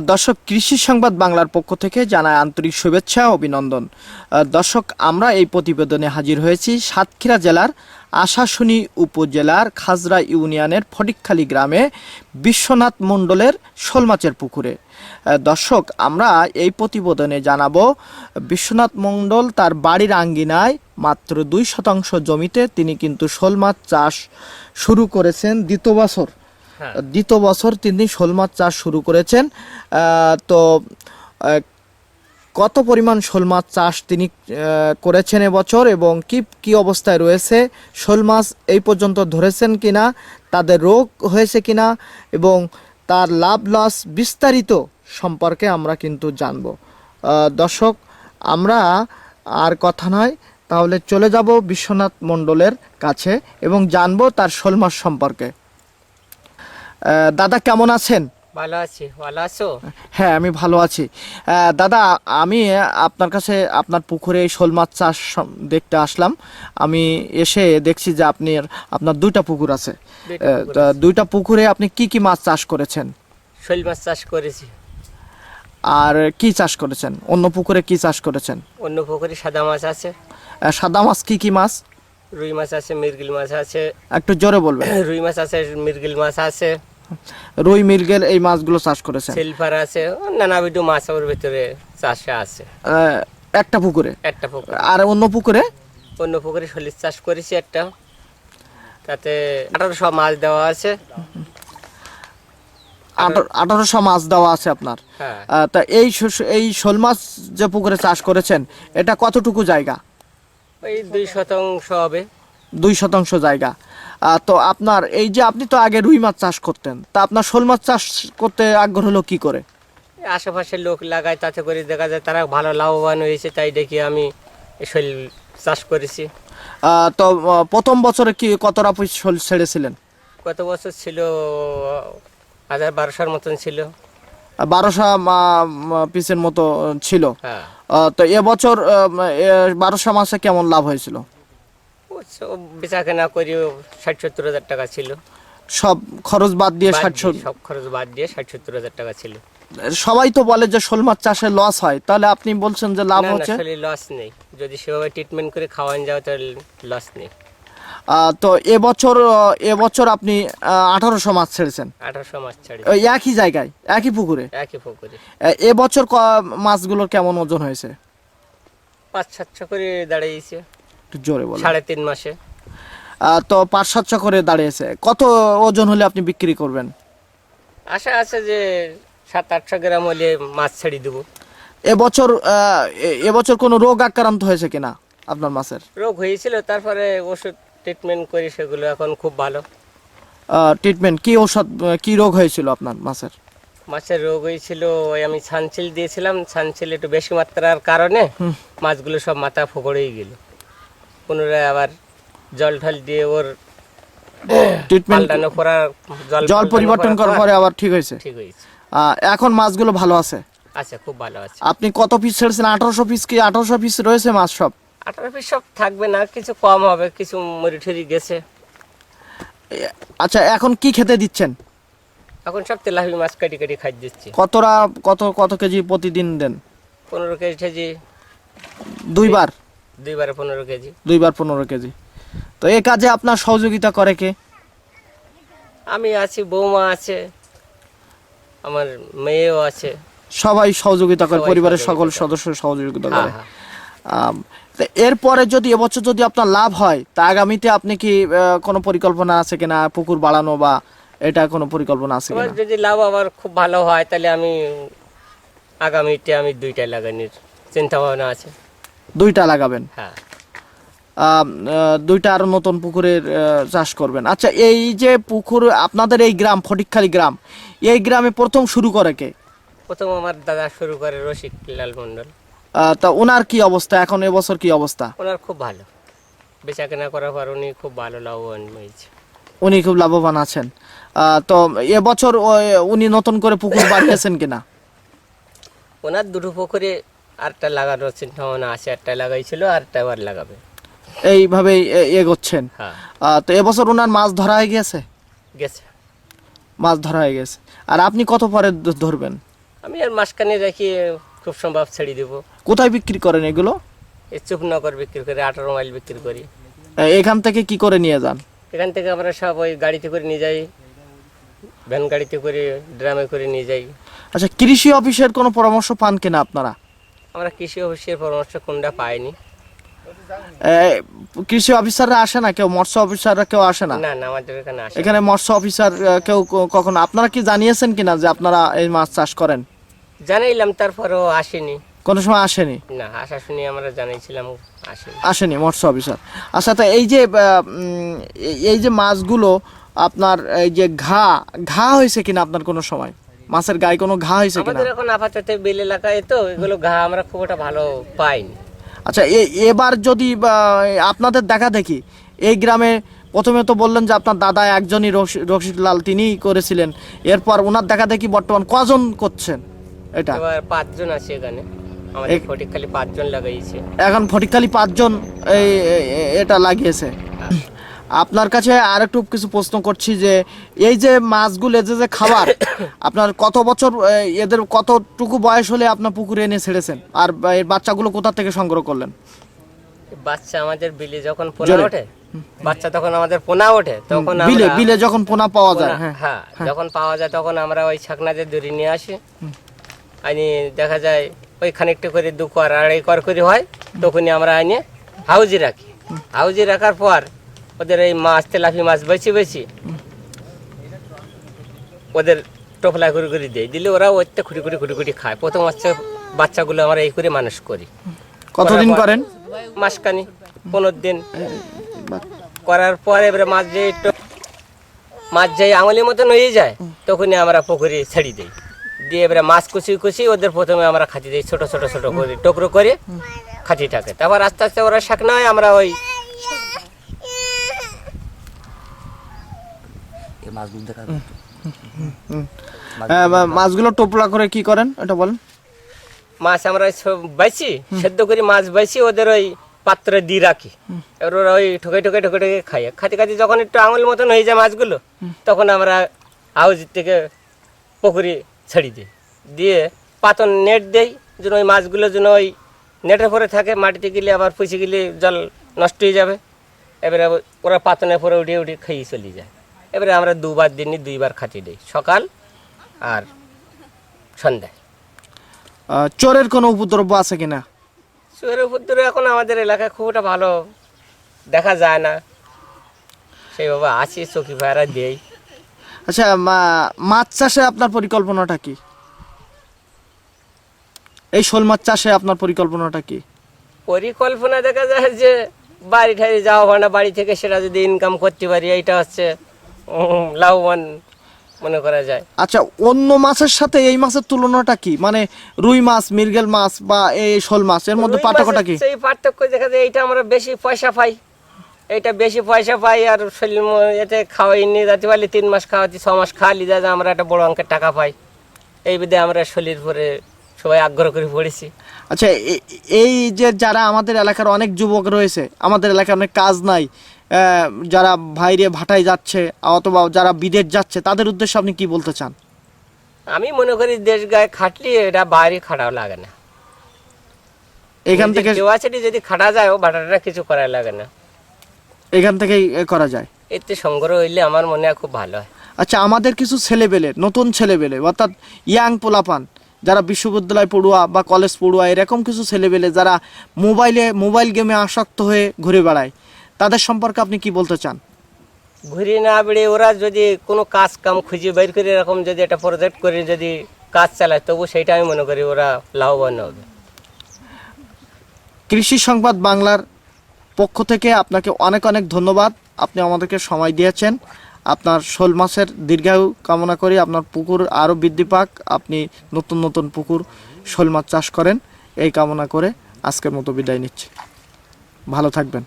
দর্শক, কৃষি সংবাদ বাংলার পক্ষ থেকে জানায় আন্তরিক শুভেচ্ছা অভিনন্দন দর্শক, আমরা এই প্রতিবেদনে হাজির হয়েছি সাতক্ষীরা জেলার আশাশুনি উপজেলার খাজরা ইউনিয়নের ফটিকখালী গ্রামে বিশ্বনাথ মণ্ডলের শোল মাছের পুকুরে দর্শক, আমরা এই প্রতিবেদনে জানাব, বিশ্বনাথ মণ্ডল তার বাড়ির আঙ্গিনায় মাত্র দুই শতাংশ জমিতে তিনি কিন্তু শোল মাছ চাষ শুরু করেছেন দ্বিতীয় বছর। দ্বিতীয় বছর তিনি শোল মাছ চাষ শুরু করেছেন। তো কত পরিমাণ শোল মাছ চাষ তিনি করেছেন এবছর এবং কি কি অবস্থায় রয়েছে? শোল মাছ এই পর্যন্ত ধরেছেন কিনা? তাদের রোগ হয়েছে কিনা? এবং তার লাভ লস বিস্তারিত সম্পর্কে আমরা কিন্তু জানব। দর্শক, আমরা আর কথা নয়, তাহলে চলে যাব বিশ্বনাথ মণ্ডলের কাছে এবং জানব তার শোল মাছ সম্পর্কে। দাদা কেমন আছেন? ভালো আছি ভালো আছো? হ্যাঁ আমি ভালো আছি। দাদা আমি আপনার কাছে আপনার পুকুরে শোল মাছ চাষ দেখতে আসলাম। আমি এসে দেখছি যে আপনি আপনার দুইটা পুকুর আছে। দুইটা পুকুরে আপনি কি কি মাছ চাষ করেছেন? শোল মাছ চাষ করেছি। আর কি চাষ করেছেন? অন্য পুকুরে কি চাষ করেছেন? অন্য পুকুরে সাদা মাছ আছে। সাদা মাছ কি কি মাছ? রুই মাছ আছে মিরগিল মাছ আছে। একটু জোরে বলবেন। রুই মাছ আছে মিরগিল মাছ আছে। রুই মির্গেল এই মাছগুলো চাষ করেছেন? সিলভার আছে নানাবিধ মাছ ওর ভিতরে চাষে আছে। একটা পুকুরে? একটা পুকুর। আর অন্য পুকুরে? অন্য পুকুরে সলিষ চাষ করেছি একটা। তাতে আঠারোশো মাছ দেওয়া আছে। আঠারো- আঠারোশো মাছ দেওয়া আছে আপনার। হ্যাঁ। তা এই এই শোল মাছ যে পুকুরে চাষ করেছেন এটা কতটুকু জায়গা? ওই দুই শতাংশ হবে। দুই শতাংশ জায়গা। তো আপনার এই যে আপনি তো আগে রুই মাছ চাষ করতেন তা আপনার শোল মাছ চাষ করতে আগ্রহ হলো কি করে? আশেপাশের লোক লাগায় তাতে করে দেখা যায় তারা ভালো লাভবান হয়েছে তাই দেখি আমি শৈল চাষ করেছি। তো প্রথম বছরে কি কতটা শোল ছেড়েছিলেন? কত বছর ছিল হাজার বারোশোর মতন ছিল। বারোশো পিসের মতো ছিল। হ্যাঁ। তো এবছর বারোশো মাসে কেমন লাভ হয়েছিল? বেচা কেনা করি ষাট সত্তর হাজার টাকা ছিল। সব খরচ বাদ দিয়ে ষাট সব খরচ বাদ দিয়ে ষাট সত্তর হাজার টাকা ছিল। সবাই তো বলে যে শোল মাছ চাষে লস হয় তাহলে আপনি বলছেন যে লাভ হচ্ছে? আসলে লস নেই। যদি সেভাবে ট্রিটমেন্ট করে খাওয়ান যাও তাহলে লস নেই। তো এবছর এবছর আপনি আঠারোশো মাছ ছেড়েছেন। আঠারোশো মাছ ছাড়ি। ওই একই জায়গায় একই পুকুরে? একই পুকুরে। এবছর মাছগুলোর কেমন ওজন হয়েছে? পাঁচ সাতশো করে দাঁড়িয়েছে। একটু জোরে বলেন। সাড়ে তিন মাসে। তো পাঁচ সাতশো করে দাঁড়িয়েছে। কত ওজন হলে আপনি বিক্রি করবেন? আশা আছে যে সাত আটশো গ্রাম হলে মাছ ছেড়ে দেবো। এবছর এবছর কোনো রোগ আক্রান্ত হয়েছে কিনা আপনার মাছের? রোগ হয়েছিল তারপরে ওষুধ ট্রিটমেন্ট করি সেগুলো এখন খুব ভালো। ট্রিটমেন্ট কি ওষুধ কি রোগ হয়েছিল আপনার মাছের? মাছের রোগ হয়েছিল ওই আমি ছানছিল দিয়েছিলাম ছানছিল একটু বেশি মাত্রার কারণে মাছগুলো সব মাথা ফোকড়েই গেল। পুনরায় আবার জল ঢল দিয়ে ওর ট্রিটমেন্ট পাল্টানো করার জল পরিবর্তন করার পরে আবার ঠিক হয়েছে? ঠিক হয়েছে। এখন মাছগুলো ভালো আছে? আচ্ছা খুব ভালো আছে। আপনি কত পিস ছেড়েছেন? আঠারোশো পিস কি আঠারোশো পিস রয়েছে মাছ সব? আঠারো পিস সব থাকবে না কিছু কম হবে কিছু মরি ঠরি গেছে। আচ্ছা এখন কি খেতে দিচ্ছেন? এখন সব তেলাপি মাছ কাটি কাটি খাই দিচ্ছি। কতটা কত কত কেজি প্রতিদিন দেন? পনেরো কেজি কেজি। দুইবার? দুইবারে পনেরো কেজি। দুইবার পনেরো কেজি। তো এ কাজে আপনার সহযোগিতা করে কে? আমি আছি বৌমা আছে আমার মেয়েও আছে। সবাই সহযোগিতা করে পরিবারের সকল সদস্য সহযোগিতা হ্যাঁ করে। হ্যাঁ। এরপরে যদি এবছর যদি আপনার লাভ হয় তা আগামীতে আপনি কি কোনো পরিকল্পনা আছে কিনা? পুকুর বাড়ানো বা এটা কোনো পরিকল্পনা আছে কিনা? যদি লাভ আবার খুব ভালো হয় তাহলে আমি আগামীতে আমি দুইটাই লাগানোর চিন্তা ভাবনা আছে। দুইটা লাগাবেন। হ্যাঁ। আম, আহ, দুইটা আর নতুন পুকুরের চাষ করবেন। আচ্ছা এই যে পুকুর আপনাদের এই গ্রাম ফটিকখালী গ্রাম এই গ্রামে প্রথম শুরু করে কে? প্রথম আমার দাদা শুরু করে রসিক লাল মন্ডল তা ওনার কি অবস্থা? এখন এবছর কি অবস্থা? ওনার খুব ভালো। বেচা কেনা করার পর উনি খুব ভালো লাভবান হয়েছে। উনি খুব লাভবান আছেন। তো এবছর উনি নতুন করে পুকুর বাড়িয়েছেন কিনা? ওনার দুটো পুকুরে আরটা লাগানোর চিন্তা ভাবনা আছে একটা লাগাইছিল আরটা আবার লাগাবে। এইভাবেই এ- এগোচ্ছেন? হ্যাঁ। আহ, তো এবছর ওনার মাছ ধরা হয়ে গেছে? গেছে। মাছ ধরা হয়ে গেছে। আর আপনি কত পরে ধ- ধরবেন? আমি আর মাসখানে রেখে খুব সম্ভব ছেড়ে দেবো। কোথায় বিক্রি করেন এগুলো? এই চুপনগর বিক্রি করি আঠারো মাইল বিক্রি করি। এখান থেকে কি করে নিয়ে যান? এখান থেকে আমরা সব ওই গাড়িতে করে নিয়ে যাই ভ্যান গাড়িতে করে ড্রামে করে নিয়ে যাই। আচ্ছা কৃষি অফিসের কোনো পরামর্শ পান কিনা আপনারা? আমরা কৃষি অফিসের পরামর্শ কোনটা পাইনি। কৃষি অফিসাররা আসে না? কেউ মৎস্য অফিসাররা কেউ আসে না? না না আমাদের এখানে আসে এখানে মৎস্য অফিসার কেউ কখনো? আপনারা কি জানিয়েছেন কিনা যে আপনারা এই মাছ চাষ করেন? জানাইলাম তারপরেও আসেনি। কোনো সময় আসেনি? না আশা শুনি আমরা জানাইছিলাম আসেনি। আসেনি মৎস্য অফিসার। আচ্ছা তো এই যে এই- এই যে মাছগুলো আপনার এই যে ঘা ঘা হয়েছে কিনা আপনার কোনো সময়? মাছের গায়ে কোনো ঘা হয়েছে কিনা? আমাদের এখন আপাতত বিল এলাকায় তো এগুলো ঘা আমরা খুব একটা ভালো পাইনি। আচ্ছা এবার যদি আপনাদের দেখা দেখি এই গ্রামে প্রথমে তো বললেন যে আপনার দাদা একজনই রশি- রশিদ লাল তিনিই করেছিলেন। এরপর ওনার দেখা দেখি বর্তমান কজন করছেন এটা? এবার পাঁচজন আছে এখানে। আমাদের এক- ফটিক পাঁচজন লাগাইছে। এখন ফটিকখালি পাঁচজন এই এটা লাগিয়েছে। আপনার কাছে আর একটু কিছু প্রশ্ন করছি যে এই যে মাছগুলো যে যে খাবার আপনার কত বছর এদের কতটুকু বয়স হলে আপনার পুকুরে এনে ছেড়েছেন? আর এর বাচ্চাগুলো কোথা থেকে সংগ্রহ করলেন? বাচ্চা আমাদের বিলে যখন পোনা ওঠে বাচ্চা তখন আমাদের পোনা ওঠে তখন বিলে বিলে যখন পোনা পাওয়া যায় হ্যাঁ। হ্যাঁ যখন পাওয়া যায় তখন আমরা ওই ছাকনাদের দড়ি নিয়ে আসি। আনি দেখা যায় ওই খানিকটা করে দু কর আড়াই কর করে হয় তখনই আমরা আনি হাউজি রাখি। হাউজি রাখার পর ওদের এই মাছ তেলাপি মাছ বেছি বেছি ওদের টোপলা করে করে দিই দিলে ওরা ওইতে খুঁটি খুঁটি খুঁটি খুঁটি খায়। প্রথম হচ্ছে বাচ্চাগুলো আমরা এই করে মানুষ করি। কতদিন করেন? মাসখানি পনেরো দিন। করার পরে এবারে মাছ যে একটু মাছ যে আঙুলের মতন হয়ে যায় তখনই আমরা পুকুরে ছেড়ে দিই। দিয়ে এবারে মাছ কুচি কুচি ওদের প্রথমে আমরা খাতি দিই ছোট ছোট ছোট করে টুকরো করে খাতি থাকে। তারপর আস্তে আস্তে ওরা শাকনা হয় আমরা ওই এই মাছগুলো দেখা হ্যাঁ, মাছগুলো টোপলা করে কি করেন? এটা বলেন। মাছ আমরা বাইছি সেদ্ধ করে মাছ বাইছি ওদের ওই পাত্রে দিয়ে রাখি। এবার ওরা ওই ঠোকে ঠোকে ঠোকে ঠোকে খাই খাতে খাতে যখন একটু আঙুল মতন হয়ে যায় মাছগুলো তখন আমরা হাউজির থেকে পুকুরে ছেড়ে দিই। দিয়ে পাতন নেট দেই যেন ওই মাছগুলো যেন ওই নেটের পরে থাকে মাটিতে গেলে আবার পুষে গেলে জল নষ্ট হয়ে যাবে। এবারে ওরা পাতনের পরে উঠে উঠে খেয়ে চলে যায়। এবারে আমরা দুবার দিনই দুইবার খাতি দিই সকাল আর সন্ধ্যায় চোরের কোনো উপদ্রব আছে কিনা? চোরের উপদ্রব এখন আমাদের এলাকায় খুব একটা ভালো দেখা যায় না। সেইভাবে আছি চকি ভাইরা দেই। আচ্ছা মাছ চাষে আপনার পরিকল্পনাটা কি? এই শোল মাছ চাষে আপনার পরিকল্পনাটা কি? পরিকল্পনা দেখা যায় যে বাড়ি ঠাড়ি যাওয়া হয় না বাড়ি থেকে সেটা যদি ইনকাম করতে পারি এইটা হচ্ছে লাভবান মনে করা যায়। আচ্ছা অন্য মাছের সাথে এই মাছের তুলনাটা কি? মানে রুই মাছ মৃগেল মাছ বা এই শোল মাছ এর মধ্যে পার্থক্যটা কি? সেই পার্থক্য দেখা যায় এইটা আমরা বেশি পয়সা পাই। এইটা বেশি পয়সা পাই আর শরীর এতে খাওয়াই নিয়ে যেতে পারলে তিন মাস খাওয়াচ্ছি ছ মাস খাওয়ালি যা আমরা একটা বড় অঙ্কের টাকা পাই। এই বিধে আমরা শরীর পরে সবাই আগ্রহ করে পড়েছি। আচ্ছা এই যে যারা আমাদের এলাকার অনেক যুবক রয়েছে আমাদের এলাকায় অনেক কাজ নাই যারা বাইরে ভাটায় যাচ্ছে অথবা যারা বিদেশ যাচ্ছে তাদের উদ্দেশ্যে আপনি কি বলতে চান? আমি মনে করি দেশ গায়ে খাটলি এটা বাইরে খাটাও লাগে না। এখান থেকে কেওয়াচিটি যদি খাটা যায় ও বাটাটা কিছু করা লাগে না। এখান থেকেই করা যায়? এতে সংগ্রহ হইলে আমার মনে হয় খুব ভালো হয়। আচ্ছা আমাদের কিছু ছেলেবেলে নতুন ছেলেবেলে অর্থাৎ ইয়াং পোলাপান যারা বিশ্ববিদ্যালয় পড়ুয়া বা কলেজ পড়ুয়া এরকম কিছু ছেলেবেলে যারা মোবাইলে মোবাইল গেমে আসক্ত হয়ে ঘুরে বেড়ায় তাদের সম্পর্কে আপনি কি বলতে চান? ঘুরে না বেড়ে ওরা যদি কোনো কাজ কাম খুঁজে বের করে এরকম যদি একটা প্রজেক্ট করে যদি কাজ চালায় তবু সেইটা আমি মনে করি ওরা লাভবান হবে। কৃষি সংবাদ বাংলার পক্ষ থেকে আপনাকে অনেক অনেক ধন্যবাদ। আপনি আমাদেরকে সময় দিয়েছেন। আপনার শোল মাছের দীর্ঘায়ু কামনা করি। আপনার পুকুর আরও বৃদ্ধি পাক। আপনি নতুন নতুন পুকুর শোল মাছ চাষ করেন। এই কামনা করে আজকের মতো বিদায় নিচ্ছি। ভালো থাকবেন।